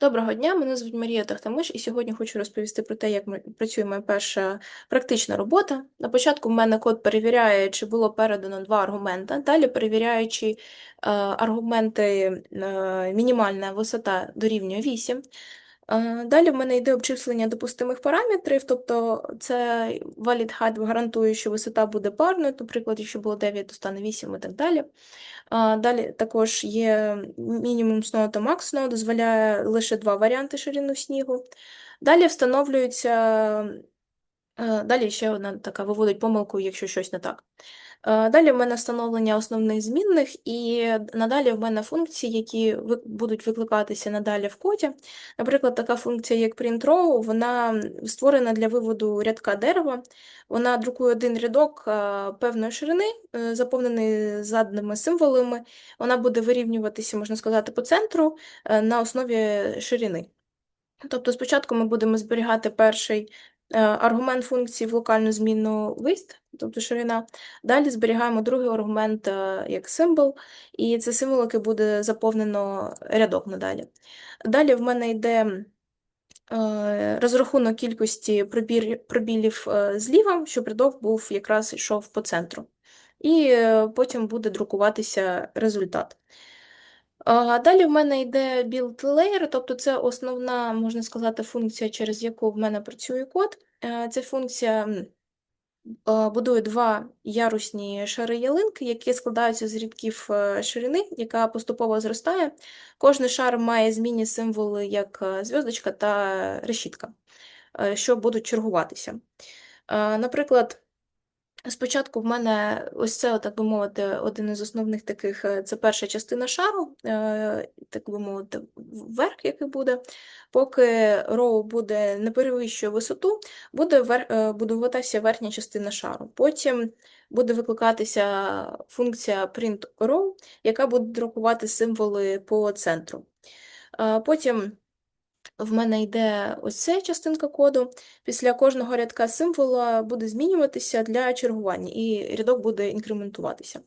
Доброго дня, мене звуть Марія Тахтамиш, і сьогодні хочу розповісти про те, як працює моя перша практична робота. На початку в мене код перевіряє, чи було передано два аргумента. Далі перевіряючи е, аргументи, е, мінімальна висота дорівнює 8. Е, Далі в мене йде обчислення допустимих параметрів, тобто це valid height гарантує, що висота буде парною, наприклад, якщо було 9, то стане 8 і так далі. Далі також є мінімум snow та max snow, дозволяє лише два варіанти ширину снігу. Далі встановлюється, е, далі ще одна така виводить помилку, якщо щось не так. Е, Далі в мене встановлення основних змінних, і надалі в мене функції, які будуть викликатися надалі в коді. Наприклад, така функція, як printRow, вона створена для виводу рядка дерева. Вона друкує один рядок е, певної ширини, е, заповнений заданими символами. Вона буде вирівнюватися, можна сказати, по центру е, на основі ширини. Тобто спочатку ми будемо зберігати перший е, аргумент функції в локальну змінну лист, тобто ширина. Dалі зберігаємо другий аргумент е, як символ, і це символ, який буде заповнено рядок надалі. Далі в мене йде е, розрахунок кількості пробілів е, зліва, щоб рядок був якраз йшов по центру. І е, потім буде друкуватися результат. Далі в мене йде build layer, тобто це основна, можна сказати, функція, через яку в мене працює код. Е, Ця функція будує два ярусні шари ялинки, які складаються з рядків е, ширини, яка поступово зростає. Кожний шар має змінні символи, як е, зв'язочка та решітка, що будуть чергуватися. Наприклад, Спочатку в мене ось це, так би мовити, один із основних таких е, це перша частина шару, е, так би мовити, верх, який буде. Поки роу буде не перевищує висоту, буде е, будуватися верхня частина шару. Потім буде викликатися функція print row, яка буде друкувати символи по центру. Потім в мене йде ось ця частинка коду. Після кожного рядка символа буде змінюватися для чергування, і рядок буде інкрементуватися.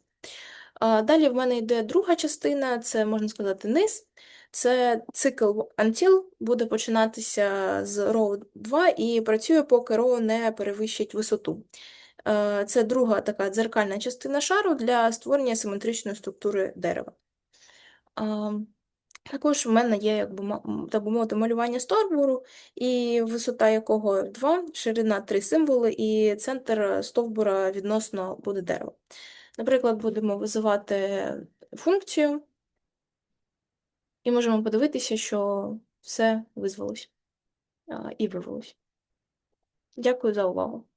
Далі в мене йде друга частина, це, можна сказати, низ. Це цикл until буде починатися з row 2 і працює, поки row не перевищить висоту. Це друга така дзеркальна частина шару для створення симетричної структури дерева. Також в мене є, ма- так би мовити, малювання стовбуру, і висота якого 2, ширина 3 символи, і центр стовбура відносно буде дерево. Наприклад, будемо визивати функцію, і можемо подивитися, що все визвалось і вивелось. Дякую за увагу.